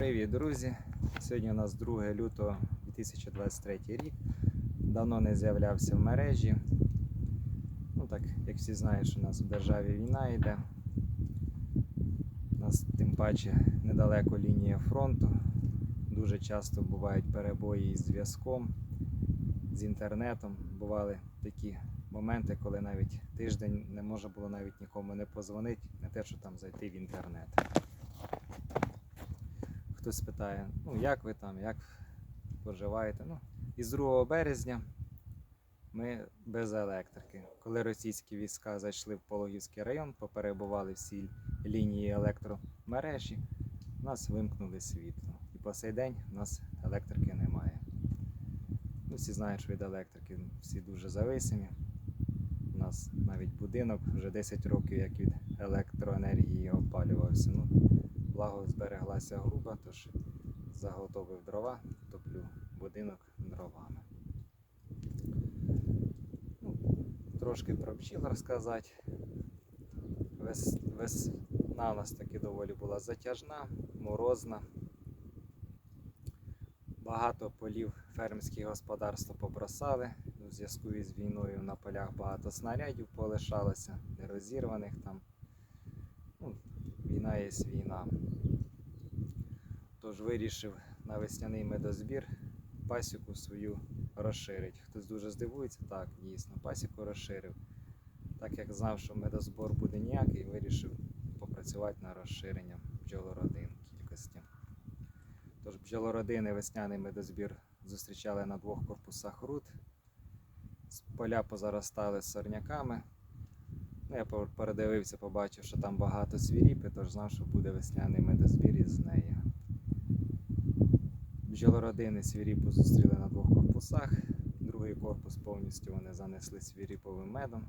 Привіт, друзі! Сьогодні у нас 2 лютого 2023 рік. Давно не з'являвся в мережі. Ну так, як всі знають, що у нас в державі війна йде. У нас тим паче недалеко лінія фронту. Дуже часто бувають перебої із зв'язком, з інтернетом. Бували такі моменти, коли навіть тиждень не можна було навіть нікому не позвонити, не те, що там зайти в інтернет хтось питає, ну як ви там, як поживаєте. Ну, із 2 березня ми без електрики. Коли російські війська зайшли в Пологівський район, поперебували всі лінії електромережі, у нас вимкнули світло. І по сей день у нас електрики немає. Ну, всі знають, що від електрики всі дуже зависимі. У нас навіть будинок вже 10 років, як від електроенергії опалювався. Ну, Благо збереглася груба, тож заготовив дрова, топлю будинок дровами. Ну, трошки про бджіл розказати. Вес, весна у нас таки доволі була затяжна, морозна. Багато полів фермерські господарства побросали. У зв'язку із війною на полях багато снарядів полишалося, нерозірваних там. Ну, війна війна. Тож вирішив на весняний медозбір пасіку свою розширити. Хтось дуже здивується, так, дійсно, пасіку розширив. Так як знав, що медозбор буде ніякий, вирішив попрацювати на розширення бджолородин кількості. Тож бджолородини весняний медозбір зустрічали на двох корпусах руд. Поля позаростали сорняками. Ну, я передивився, побачив, що там багато свіріпи, тож знав, що буде весняний медозбір із неї. Бджолородини свіріпу зустріли на двох корпусах. Другий корпус повністю вони занесли свіріповим медом.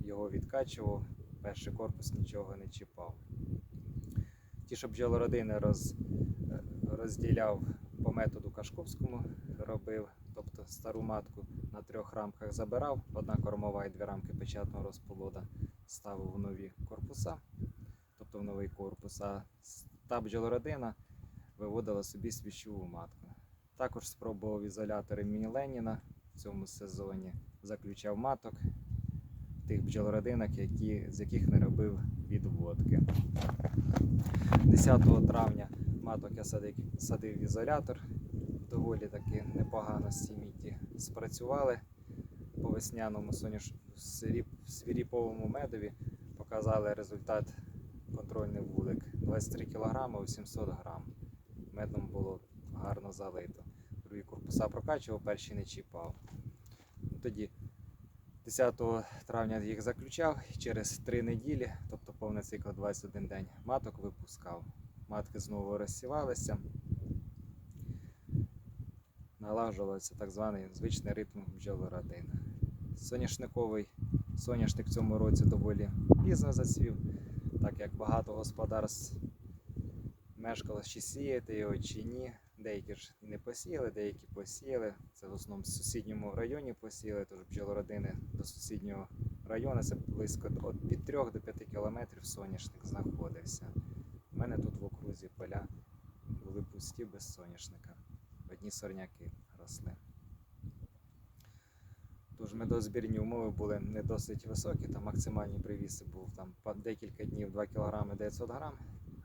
Його відкачував, перший корпус нічого не чіпав. Ті, що бджолородини роз, е, розділяв по методу Кашковському, робив, тобто стару матку на трьох рамках забирав, одна кормова і дві рамки печатного розплода ставив в нові корпуса, тобто в новий корпус. А та бджолородина виводила собі свічову матку. Також спробував ізолятори імені Леніна в цьому сезоні, заключав маток тих бджолородинок, які, з яких не робив відводки. 10 травня маток я садив, садив в ізолятор. Доволі таки непогано з ці міті спрацювали по весняному соняш... свіріповому медові. Показали результат контрольний вулик 23 кг у 700 грам. Медом було гарно залито. Другі корпуса прокачував, перші не чіпав. Ну, Тоді 10 травня їх заключав через 3 неділі, тобто повний цикл 21 день, маток випускав. Матки знову розсівалися. Налагоджувався так званий звичний ритм бджолородин. Соняшниковий соняшник в цьому році доволі пізно зацвів, так як багато господарств мешкало чи сіяти його чи ні. Деякі ж не посіяли, деякі посіяли. Це в основному в сусідньому районі посіяли, тож бджолородини до сусіднього району це близько від 3 до 5 кілометрів соняшник знаходився. У мене тут в окрузі поля були пусті без соняшника. Одні сорняки росли. Тож медозбірні умови були не досить високі, там максимальні привіси був там декілька днів 2 кг 900 грам,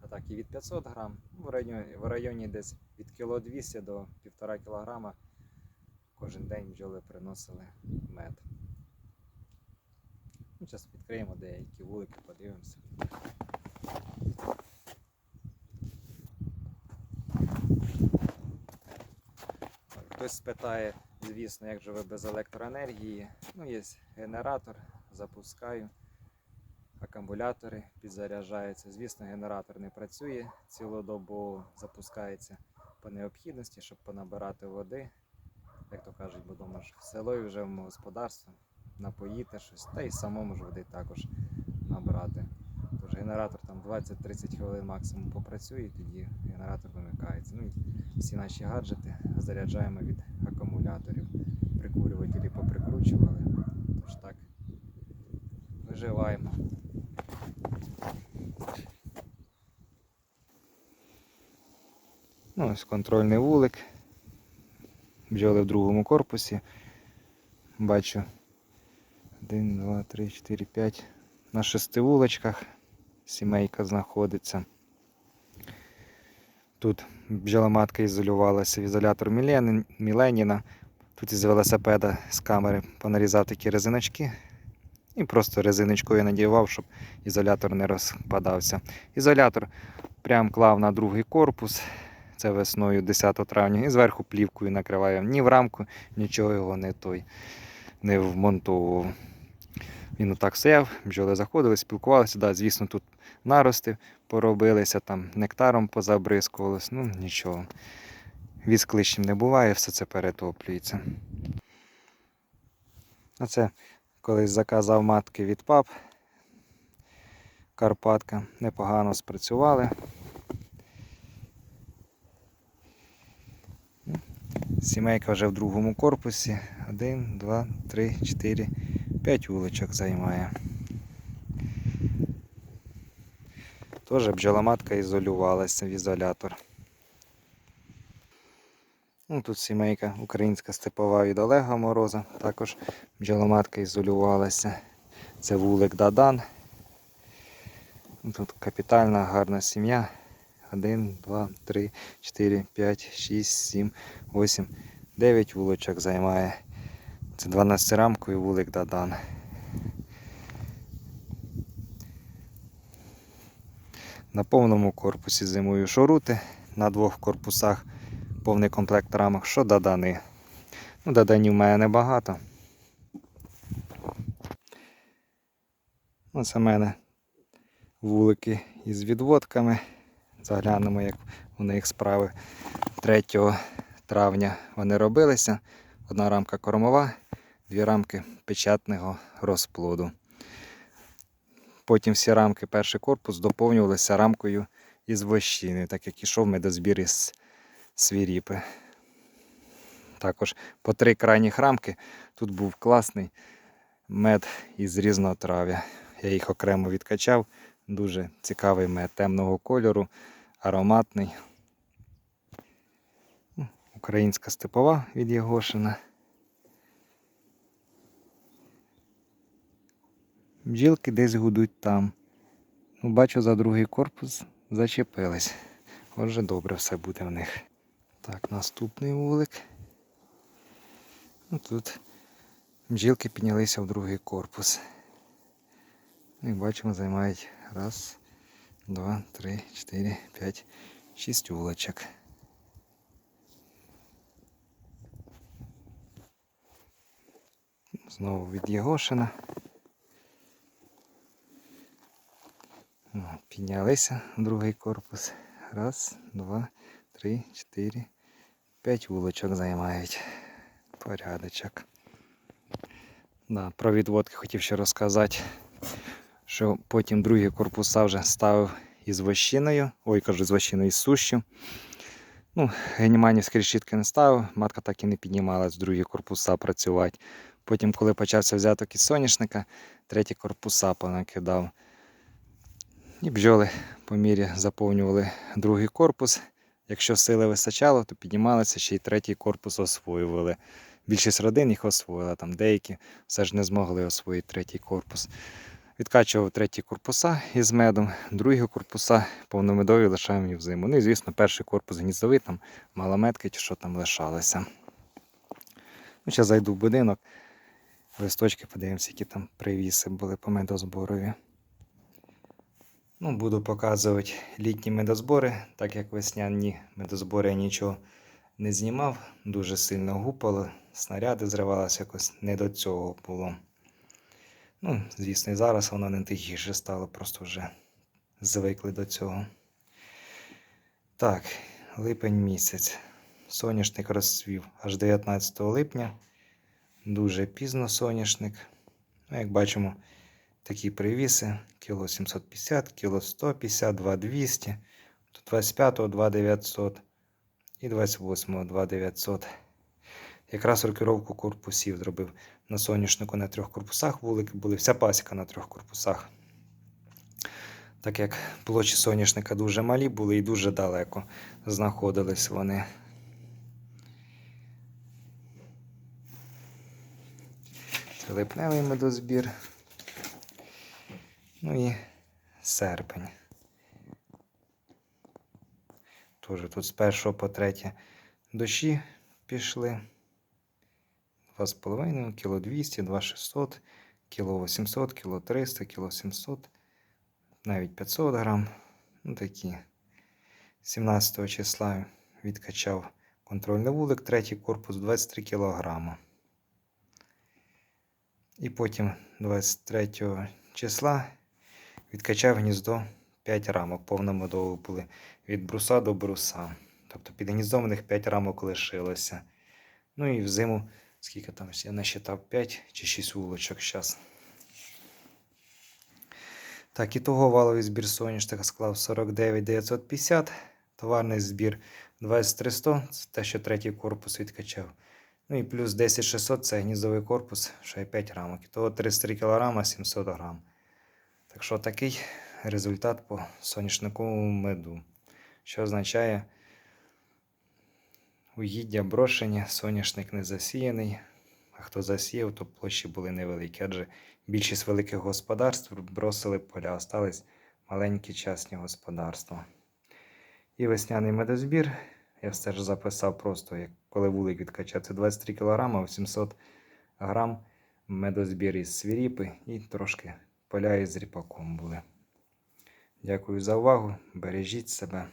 а так і від 500 грам. Ну, В районі, в районі десь від кіло 200 до 1,5 кг кожен день бджоли приносили мед. Ну, Зараз відкриємо деякі вулики, подивимося. Хтось спитає, звісно, як же ви без електроенергії. Ну, є генератор, запускаю, акумулятори підзаряджаються. Звісно, генератор не працює цілодобово, запускається по необхідності, щоб понабирати води. Як то кажуть, бо дома ж в село вже в господарство, напоїти щось, та й самому ж води також набрати. Генератор там 20-30 хвилин максимум попрацює, і тоді генератор вимикається. Ну і всі наші гаджети заряджаємо від акумуляторів. Прикурювателі поприкручували. Тож так виживаємо. Ну, ось контрольний вулик. Бджоли в другому корпусі. Бачу 1, 2, 3, 4, 5. На шести вулочках сімейка знаходиться. Тут бджоломатка ізолювалася в ізолятор Міленіна. Тут із велосипеда з камери понарізав такі резиночки. І просто резиночкою надівав, щоб ізолятор не розпадався. Ізолятор прям клав на другий корпус. Це весною 10 травня. І зверху плівкою накриваю. Ні в рамку, нічого його не той не вмонтовував. Він отак стояв, бджоли заходили, спілкувалися. Да, звісно, тут нарости поробилися, там нектаром позабризкувалось. Ну нічого. Віск лишнім не буває, все це перетоплюється. А це колись заказав матки від пап. Карпатка. Непогано спрацювали. Сімейка вже в другому корпусі. Один, два, три, чотири, п'ять вуличок займає. Теж бджоломатка ізолювалася в ізолятор. Ну, тут сімейка українська степова від Олега Мороза. Також бджоломатка ізолювалася. Це вулик Дадан. Ну, Тут капітальна гарна сім'я. 1, 2, 3, 4, 5, 6, 7, 8, 9 вулочок займає. Це 12 рамковий вулик Дадан. На повному корпусі зимою шорути, на двох корпусах повний комплект рамок, що дадани. Ну, даданів в мене небагато. Ось у мене вулики із відводками. Заглянемо, як у них справи 3 травня вони робилися. Одна рамка кормова, дві рамки печатного розплоду. Потім всі рамки, перший корпус доповнювалися рамкою із вощини, так як ішов медозбір із свіріпи. Також по три крайніх рамки тут був класний мед із різнотрав'я. Я їх окремо відкачав. Дуже цікавий мед темного кольору, ароматний. Ну, Українська степова від Єгошина. Бджілки десь гудуть там. Ну, бачу, за другий корпус зачепились. Отже, добре все буде в них. Так, наступний вулик. Ну, тут бджілки піднялися в другий корпус. Ну, Як бачимо, займають раз, два, три, чотири, п'ять, шість вулочок. Знову від Єгошина. О, Піднялися другий корпус. Раз, два, три, чотири, п'ять вулочок займають. Порядочок. Да, про відводки хотів ще розказати, що потім другі корпуса вже ставив із вощиною. Ой, кажу, з вощиною із сущу. Ну, геніманівські решітки не ставив, матка так і не піднімалась другі корпуса працювати. Потім, коли почався взяток із соняшника, треті корпуса понакидав. І бджоли по мірі заповнювали другий корпус. Якщо сили вистачало, то піднімалися ще й третій корпус освоювали. Більшість родин їх освоїла, там деякі все ж не змогли освоїти третій корпус. Відкачував треті корпуса із медом, другі корпуса повномедові лишаємо їх взиму. Ну і звісно, перший корпус гніздовий, там малометки чи що там лишалося. Ну, Зараз зайду в будинок, листочки подивимося, які там привіси були по медозборові. Ну, буду показувати літні медозбори, так як весняні медозбори я нічого не знімав, дуже сильно гупало, снаряди зривалися якось не до цього було. Ну, звісно, і зараз воно не тихіше стало, просто вже звикли до цього. Так, липень місяць. Соняшник розцвів аж 19 липня. Дуже пізно соняшник. Ну, як бачимо, такі привіси. Кіло 750, кіло 150, 2200, 25, 2900 і 28, 2900. Якраз рокіровку корпусів зробив на соняшнику на трьох корпусах. Вулики були, вся пасіка на трьох корпусах. Так як площі соняшника дуже малі були і дуже далеко знаходились вони. Липневий медозбір. Ну і серпень. Тоже тут з 1 по 3 дощі пішли. 2,5, кіло 200, 2,600, кіло 800, кіло 300, кіло 700, навіть 500 грам. Ну такі. 17 числа відкачав контрольний вулик, третій корпус 23 кілограма. І потім 23 числа відкачав гніздо 5 рамок. Повномедово були від бруса до бруса. Тобто під гніздом у них 5 рамок лишилося. Ну і взиму, скільки там я насчитав 5 чи 6 вулочок зараз. Так, і того валовий збір соняшника склав 49 950. Товарний збір 23100, це те, що третій корпус відкачав. Ну і плюс 10600 це гніздовий корпус, ще й 5 рамок. Того 33 кг 700 грам. Так що такий результат по соняшниковому меду. Що означає угіддя брошені, соняшник не засіяний. А хто засіяв, то площі були невеликі, адже більшість великих господарств бросили поля, остались маленькі частні господарства. І весняний медозбір. Я все ж записав просто, як коли вулик відкачав. Це 23 кг, 800 грам медозбір із свіріпи і трошки поля із ріпаком були. Дякую за увагу. Бережіть себе.